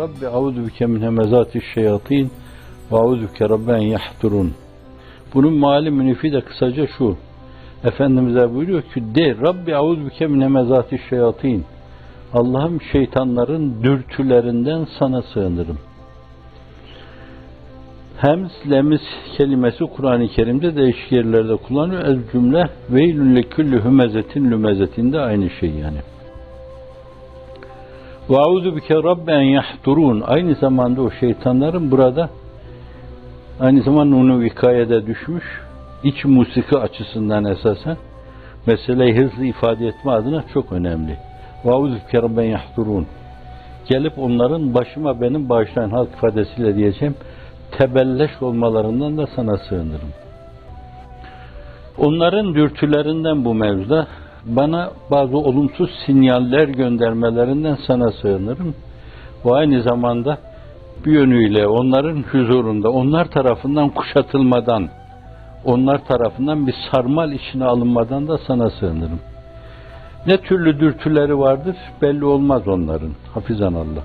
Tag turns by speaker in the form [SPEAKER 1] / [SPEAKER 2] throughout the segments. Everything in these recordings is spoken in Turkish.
[SPEAKER 1] Rabbi auzu bike min hemezati şeyatin ve auzu bike rabben yahturun. Bunun mali münifi de kısaca şu. Efendimiz'e buyuruyor ki de Rabbi auzu bike min hemezati şeyatin. Allah'ım şeytanların dürtülerinden sana sığınırım. Hemz, lemiz kelimesi Kur'an-ı Kerim'de değişik yerlerde kullanıyor. Ez cümle veylün leküllü hümezetin lümezetinde aynı şey yani. Auzu bike rabben yahturun. Aynı zamanda o şeytanların burada aynı zamanda onu vikayede düşmüş. iç musiki açısından esasen meseleyi hızlı ifade etme adına çok önemli. Auzu bike rabben yahturun. Gelip onların başıma benim bağışlayan halk ifadesiyle diyeceğim tebelleş olmalarından da sana sığınırım. Onların dürtülerinden bu mevzuda bana bazı olumsuz sinyaller göndermelerinden sana sığınırım. Ve aynı zamanda bir yönüyle onların huzurunda, onlar tarafından kuşatılmadan, onlar tarafından bir sarmal içine alınmadan da sana sığınırım. Ne türlü dürtüleri vardır belli olmaz onların. Hafizan Allah.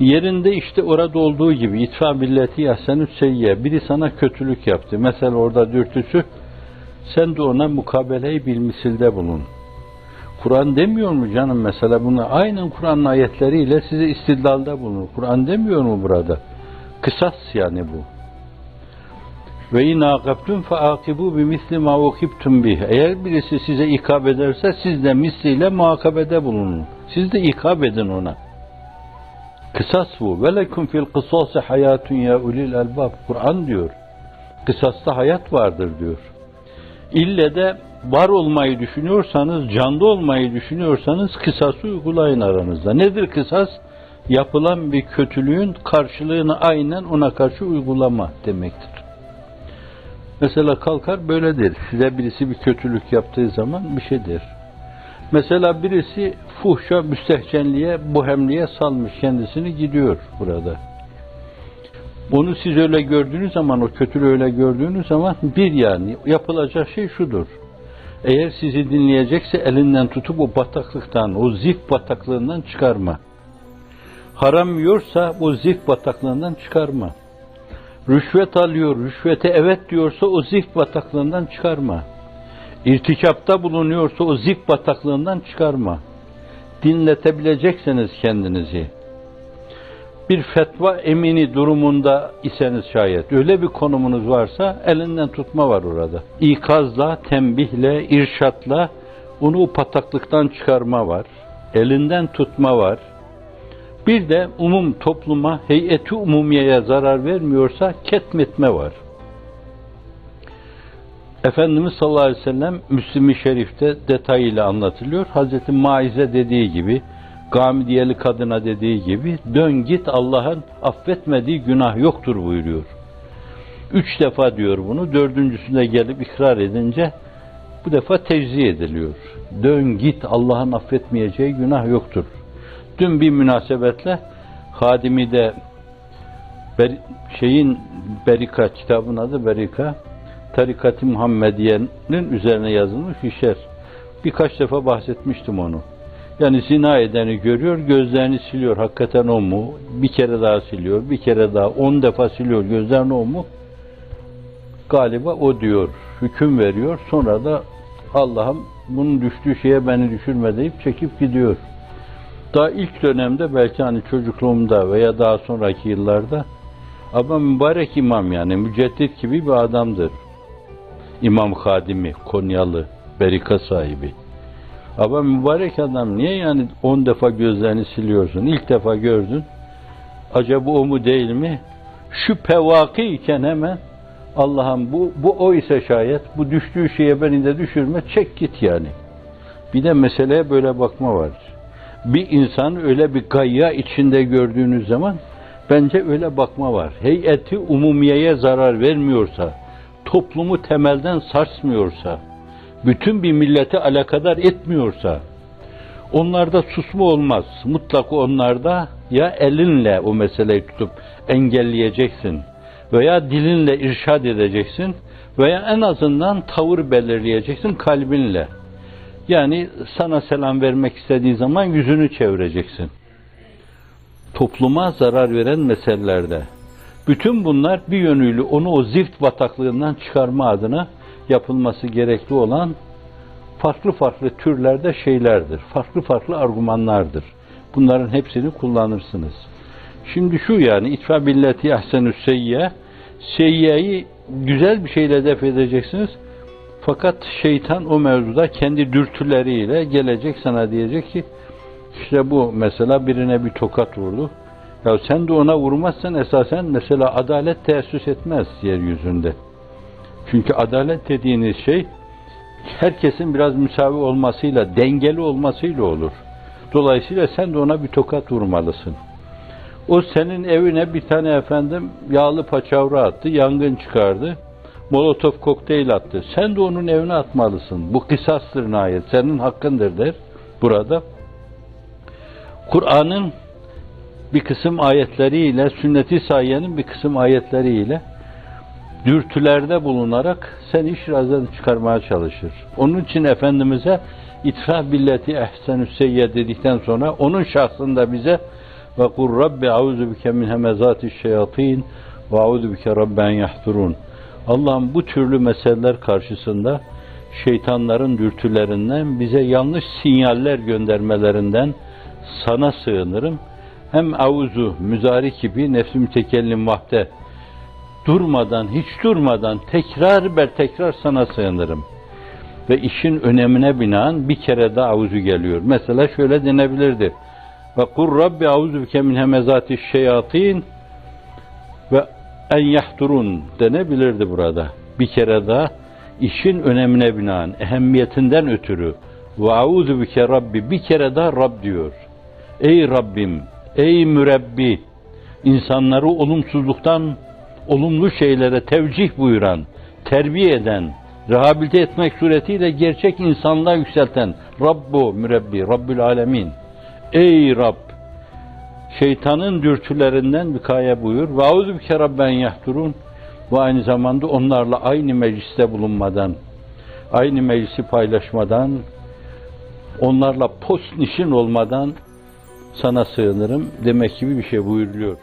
[SPEAKER 1] Yerinde işte orada olduğu gibi itfa milleti yahsenü seyye. Biri sana kötülük yaptı. Mesela orada dürtüsü sen de ona mukabeleyi bilmisilde bulun. Kur'an demiyor mu canım mesela bunu aynen Kur'an'ın ayetleriyle size istidlalda bulunur. Kur'an demiyor mu burada? Kısas yani bu. Ve in aqabtum fa aqibu bi misli ma ukibtum bih. Eğer birisi size ikab ederse siz de misliyle muakabede bulunun. Siz de ikab edin ona. Kısas bu. Ve lekum fil kısası hayatun ya ulil albab. Kur'an diyor. Kısasta hayat vardır diyor. İlle de var olmayı düşünüyorsanız, canlı olmayı düşünüyorsanız kısası uygulayın aranızda. Nedir kısas? Yapılan bir kötülüğün karşılığını aynen ona karşı uygulama demektir. Mesela kalkar böyledir. Size birisi bir kötülük yaptığı zaman bir şey der. Mesela birisi fuhşa, müstehcenliğe, bohemliğe salmış kendisini gidiyor burada. Onu siz öyle gördüğünüz zaman, o kötülüğü öyle gördüğünüz zaman bir yani yapılacak şey şudur. Eğer sizi dinleyecekse elinden tutup o bataklıktan, o zif bataklığından çıkarma. Haram yiyorsa o zif bataklığından çıkarma. Rüşvet alıyor, rüşvete evet diyorsa o zif bataklığından çıkarma. İrtikapta bulunuyorsa o zif bataklığından çıkarma. Dinletebilecekseniz kendinizi. Bir fetva emini durumunda iseniz şayet, öyle bir konumunuz varsa elinden tutma var orada. İkazla, tembihle, irşatla onu o pataklıktan çıkarma var. Elinden tutma var. Bir de umum topluma, heyeti umumiyeye zarar vermiyorsa ketmetme var. Efendimiz sallallahu aleyhi ve sellem Müslim-i Şerif'te detayıyla anlatılıyor. Hazreti Maize dediği gibi, Gamidiyeli kadına dediği gibi, dön git Allah'ın affetmediği günah yoktur buyuruyor. Üç defa diyor bunu, dördüncüsünde gelip ikrar edince bu defa tecziye ediliyor. Dön git Allah'ın affetmeyeceği günah yoktur. Dün bir münasebetle Hadimi de Ber, şeyin Berika kitabın adı Berika Tarikat-ı Muhammediye'nin üzerine yazılmış bir şer. Birkaç defa bahsetmiştim onu. Yani zina edeni görüyor, gözlerini siliyor. Hakikaten o mu? Bir kere daha siliyor, bir kere daha, on defa siliyor. Gözlerini o mu? Galiba o diyor. Hüküm veriyor. Sonra da Allah'ım bunun düştüğü şeye beni düşürme deyip çekip gidiyor. Daha ilk dönemde belki hani çocukluğumda veya daha sonraki yıllarda ama mübarek imam yani müceddit gibi bir adamdır. İmam Hadimi, Konyalı, berika sahibi. Ama mübarek adam niye yani on defa gözlerini siliyorsun? İlk defa gördün. Acaba o mu değil mi? Şüphe vakı iken hemen Allah'ım bu, bu o ise şayet bu düştüğü şeye beni de düşürme çek git yani. Bir de meseleye böyle bakma var. Bir insan öyle bir gayya içinde gördüğünüz zaman bence öyle bakma var. Heyeti umumiyeye zarar vermiyorsa, toplumu temelden sarsmıyorsa, bütün bir millete alakadar etmiyorsa, onlarda susma olmaz. Mutlaka onlarda ya elinle o meseleyi tutup engelleyeceksin veya dilinle irşad edeceksin veya en azından tavır belirleyeceksin kalbinle. Yani sana selam vermek istediği zaman yüzünü çevireceksin. topluma zarar veren meselelerde. Bütün bunlar bir yönüyle onu o zift bataklığından çıkarma adına yapılması gerekli olan farklı farklı türlerde şeylerdir. Farklı farklı argümanlardır. Bunların hepsini kullanırsınız. Şimdi şu yani itfa billeti ahsenü seyye seyyeyi güzel bir şeyle def edeceksiniz. Fakat şeytan o mevzuda kendi dürtüleriyle gelecek sana diyecek ki işte bu mesela birine bir tokat vurdu. Ya sen de ona vurmazsan esasen mesela adalet teessüs etmez yeryüzünde. Çünkü adalet dediğiniz şey herkesin biraz müsavi olmasıyla, dengeli olmasıyla olur. Dolayısıyla sen de ona bir tokat vurmalısın. O senin evine bir tane efendim yağlı paçavra attı, yangın çıkardı. Molotof kokteyl attı. Sen de onun evine atmalısın. Bu kısastır nihayet. Senin hakkındır der burada. Kur'an'ın bir kısım ayetleriyle, sünnet-i sayyenin bir kısım ayetleriyle dürtülerde bulunarak sen iş razını çıkarmaya çalışır. Onun için Efendimiz'e itfa billeti ehsenü seyye dedikten sonra onun şahsında bize ve kur rabbi auzu bike min hemezati şeyatin ve auzu bike rabben yahturun. Allah'ım bu türlü meseleler karşısında şeytanların dürtülerinden bize yanlış sinyaller göndermelerinden sana sığınırım. Hem avuzu müzari gibi nefsi mütekellim vahde durmadan, hiç durmadan tekrar ber tekrar sana sığınırım. Ve işin önemine binaen bir kere daha avuzu geliyor. Mesela şöyle denebilirdi. Ve kur Rabbi auzu bike min hemezati şeyatin ve en yahturun denebilirdi burada. Bir kere daha işin önemine binaen, ehemmiyetinden ötürü ve auzu bike Rabbi bir kere daha Rab diyor. Ey Rabbim, ey mürebbi, insanları olumsuzluktan olumlu şeylere tevcih buyuran, terbiye eden, rehabilite etmek suretiyle gerçek insanlığa yükselten Rabbu mürebbi, Rabbül alemin. Ey Rab! Şeytanın dürtülerinden vikaye buyur. Ve auzu bike rabben yahturun. Ve aynı zamanda onlarla aynı mecliste bulunmadan, aynı meclisi paylaşmadan, onlarla post nişin olmadan sana sığınırım demek gibi bir şey buyuruyor.